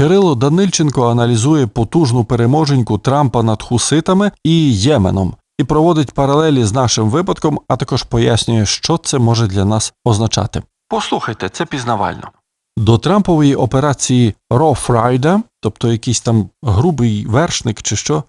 Кирило Данильченко аналізує потужну переможеньку Трампа над хуситами і Єменом і проводить паралелі з нашим випадком, а також пояснює, що це може для нас означати. Послухайте, це пізнавально. До Трампової операції Friday, тобто якийсь там грубий вершник чи що,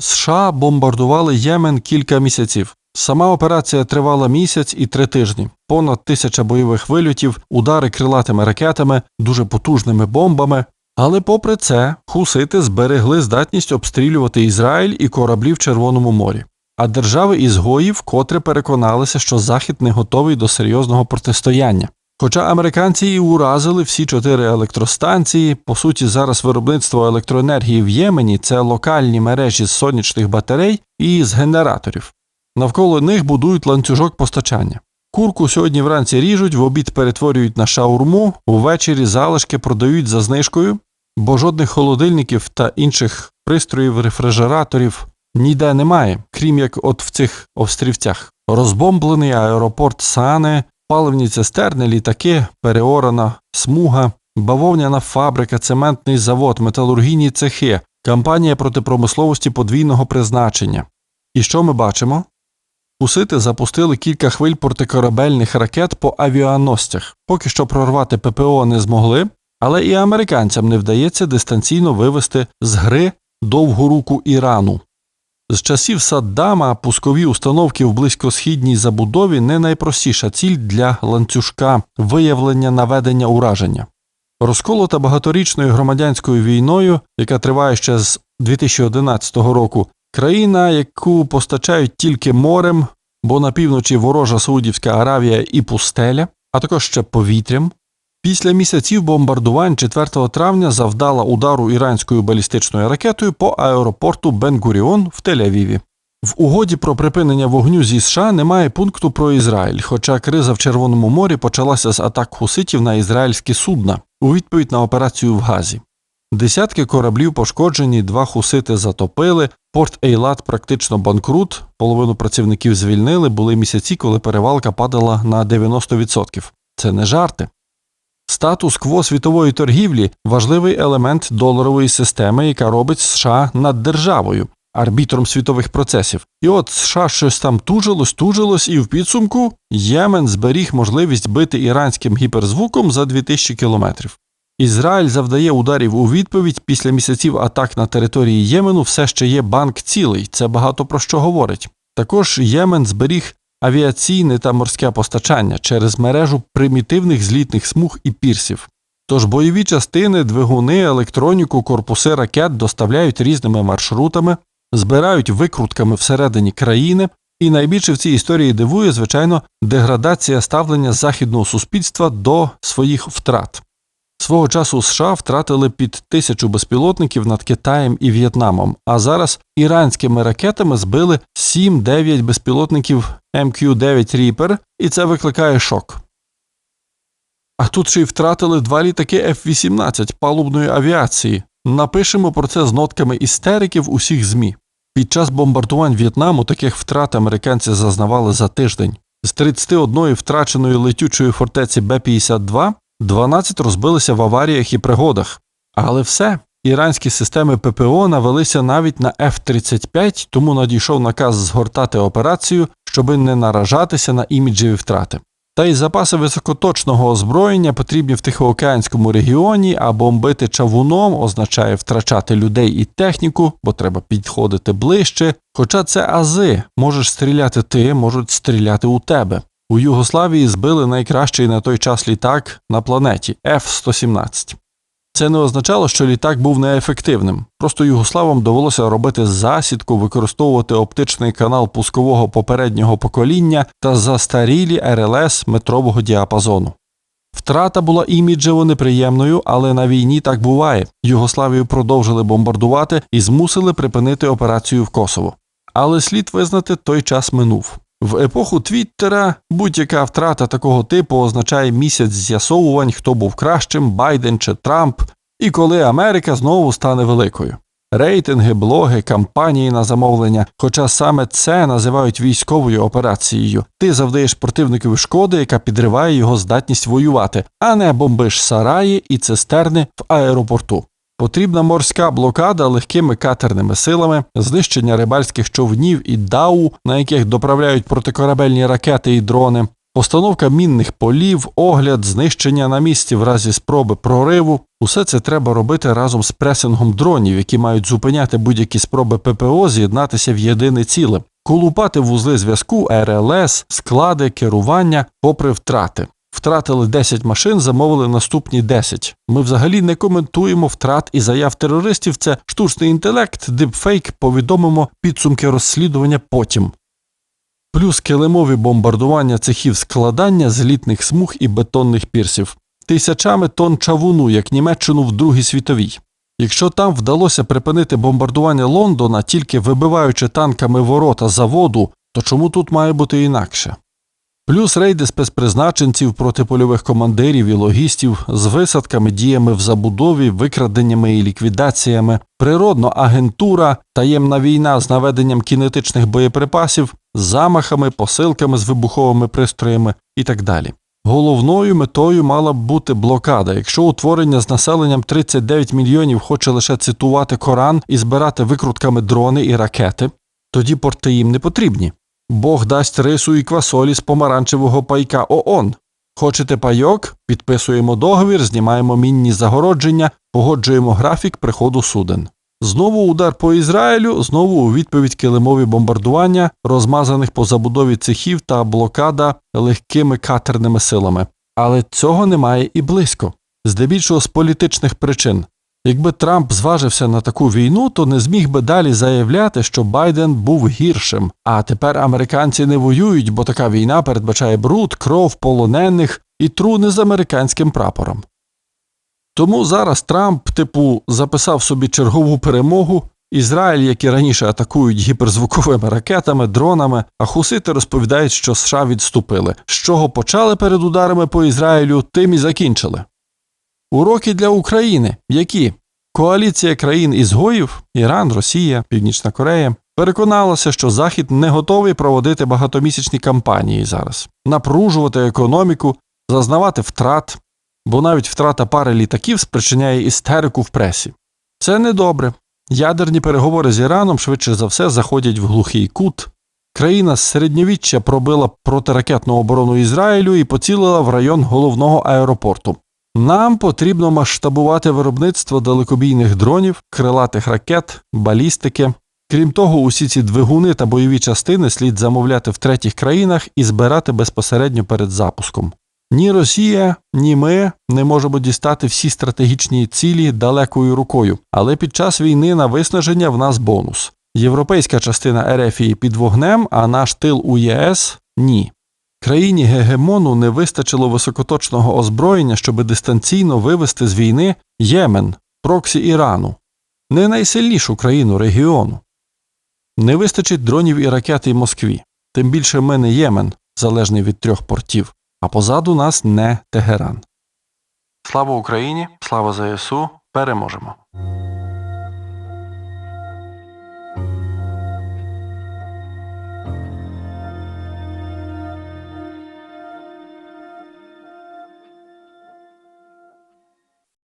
США бомбардували Ємен кілька місяців. Сама операція тривала місяць і три тижні. Понад тисяча бойових вильотів, удари крилатими ракетами, дуже потужними бомбами. Але попри це, хусити зберегли здатність обстрілювати Ізраїль і кораблі в Червоному морі. А держави ізгоїв вкотре переконалися, що Захід не готовий до серйозного протистояння. Хоча американці і уразили всі чотири електростанції, по суті, зараз виробництво електроенергії в Ємені це локальні мережі з сонячних батарей і з генераторів. Навколо них будують ланцюжок постачання. Курку сьогодні вранці ріжуть, в обід перетворюють на шаурму, увечері залишки продають за знижкою, бо жодних холодильників та інших пристроїв, рефрижераторів ніде немає, крім як от в цих острівцях. Розбомблений аеропорт Сане, паливні цистерни, літаки, переорана смуга, бавовняна фабрика, цементний завод, металургійні цехи, кампанія проти промисловості подвійного призначення. І що ми бачимо? Хусити запустили кілька хвиль протикорабельних ракет по авіаносцях. Поки що прорвати ППО не змогли, але і американцям не вдається дистанційно вивести з гри довгу руку Ірану. З часів Саддама пускові установки в близькосхідній забудові не найпростіша ціль для ланцюжка виявлення наведення ураження. Розколота багаторічною громадянською війною, яка триває ще з 2011 року, країна, яку постачають тільки морем, бо на півночі ворожа Саудівська Аравія і пустеля, а також ще повітрям. Після місяців бомбардувань 4 травня завдала удару іранською балістичною ракетою по аеропорту Бен-Гуріон в Тель-Авіві. В угоді про припинення вогню зі США немає пункту про Ізраїль, хоча криза в Червоному морі почалася з атак хуситів на ізраїльські судна у відповідь на операцію в Газі. Десятки кораблів пошкоджені, два хусити затопили, порт Ейлат практично банкрут, половину працівників звільнили, були місяці, коли перевалка падала на 90%. Це не жарти. Статус-кво світової торгівлі важливий елемент доларової системи, яка робить США над державою, арбітром світових процесів. І от США щось там тужилось, тужилось, і в підсумку Ємен зберіг можливість бити іранським гіперзвуком за 2000 кілометрів. Ізраїль завдає ударів у відповідь після місяців атак на території Ємену все ще є банк цілий, це багато про що говорить. Також Ємен зберіг авіаційне та морське постачання через мережу примітивних злітних смуг і пірсів. Тож бойові частини, двигуни, електроніку, корпуси ракет доставляють різними маршрутами, збирають викрутками всередині країни, і найбільше в цій історії дивує, звичайно, деградація ставлення західного суспільства до своїх втрат. Свого часу США втратили під тисячу безпілотників над Китаєм і В'єтнамом, а зараз іранськими ракетами збили 7-9 безпілотників MQ-9 Reaper, і це викликає шок. А тут ще й втратили два літаки F-18 палубної авіації. Напишемо про це з нотками істерики в усіх ЗМІ. Під час бомбардувань В'єтнаму таких втрат американці зазнавали за тиждень. З 31 втраченої летючої фортеці Б-52 12 розбилися в аваріях і пригодах. Але все, іранські системи ППО навелися навіть на F-35, тому надійшов наказ згортати операцію, щоби не наражатися на іміджеві втрати. Та й запаси високоточного озброєння потрібні в Тихоокеанському регіоні, а бомбити чавуном означає втрачати людей і техніку, бо треба підходити ближче. Хоча це ази, можеш стріляти ти, можуть стріляти у тебе. У Югославії збили найкращий на той час літак на планеті F-117. Це не означало, що літак був неефективним. Просто югославам довелося робити засідку, використовувати оптичний канал пускового попереднього покоління та застарілі РЛС метрового діапазону. Втрата була іміджево неприємною, але на війні так буває. Югославію продовжили бомбардувати і змусили припинити операцію в Косово. Але слід визнати, той час минув. В епоху Твіттера будь-яка втрата такого типу означає місяць з'ясовувань, хто був кращим, Байден чи Трамп, і коли Америка знову стане великою. Рейтинги, блоги, кампанії на замовлення, хоча саме це називають військовою операцією. Ти завдаєш противникові шкоди, яка підриває його здатність воювати, а не бомбиш сараї і цистерни в аеропорту. Потрібна морська блокада легкими катерними силами, знищення рибальських човнів і дау, на яких доправляють протикорабельні ракети і дрони, постановка мінних полів, огляд, знищення на місці в разі спроби прориву. Усе це треба робити разом з пресингом дронів, які мають зупиняти будь-які спроби ППО з'єднатися в єдине ціле, колупати вузли зв'язку, РЛС, склади, керування, попри втрати. Втратили 10 машин, замовили наступні 10. Ми взагалі не коментуємо втрат і заяв терористів. Це штучний інтелект, дипфейк, повідомимо підсумки розслідування потім. Плюс килимові бомбардування цехів складання злітних смуг і бетонних пірсів, тисячами тонн чавуну, як Німеччину в Другій світовій. Якщо там вдалося припинити бомбардування Лондона, тільки вибиваючи танками ворота заводу, то чому тут має бути інакше? Плюс рейди спецпризначенців проти командирів і логістів з висадками, діями в забудові, викраденнями і ліквідаціями, природно агентура, таємна війна з наведенням кінетичних боєприпасів, замахами, посилками з вибуховими пристроями і так далі. Головною метою мала б бути блокада. Якщо утворення з населенням 39 мільйонів хоче лише цитувати Коран і збирати викрутками дрони і ракети, тоді порти їм не потрібні. Бог дасть рису і квасолі з помаранчевого пайка ООН. Хочете пайок? Підписуємо договір, знімаємо мінні загородження, погоджуємо графік приходу суден. Знову удар по Ізраїлю, знову у відповідь килимові бомбардування, розмазаних по забудові цехів та блокада легкими катерними силами. Але цього немає і близько, здебільшого з політичних причин. Якби Трамп зважився на таку війну, то не зміг би далі заявляти, що Байден був гіршим. А тепер американці не воюють, бо така війна передбачає бруд, кров, полонених і труни з американським прапором. Тому зараз Трамп, типу, записав собі чергову перемогу. Ізраїль, як і раніше атакують гіперзвуковими ракетами, дронами, а хусити розповідають, що США відступили. З чого почали перед ударами по Ізраїлю, тим і закінчили. Уроки для України які? Коаліція країн ізгоїв Іран, Росія, Північна Корея переконалася, що Захід не готовий проводити багатомісячні кампанії зараз, напружувати економіку, зазнавати втрат, бо навіть втрата пари літаків спричиняє істерику в пресі. Це недобре. Ядерні переговори з Іраном швидше за все заходять в глухий кут. Країна з середньовіччя пробила протиракетну оборону Ізраїлю і поцілила в район головного аеропорту. Нам потрібно масштабувати виробництво далекобійних дронів, крилатих ракет, балістики. Крім того, усі ці двигуни та бойові частини слід замовляти в третіх країнах і збирати безпосередньо перед запуском. Ні Росія, ні ми не можемо дістати всі стратегічні цілі далекою рукою, але під час війни на виснаження в нас бонус. Європейська частина Ерефії під вогнем, а наш тил у ЄС ні. Країні Гегемону не вистачило високоточного озброєння, щоб дистанційно вивести з війни Ємен, проксі Ірану, не найсильнішу країну регіону. Не вистачить дронів і ракет і Москві, тим більше ми не Ємен, залежний від трьох портів, а позаду нас не Тегеран. Слава Україні, слава ЗСУ, переможемо!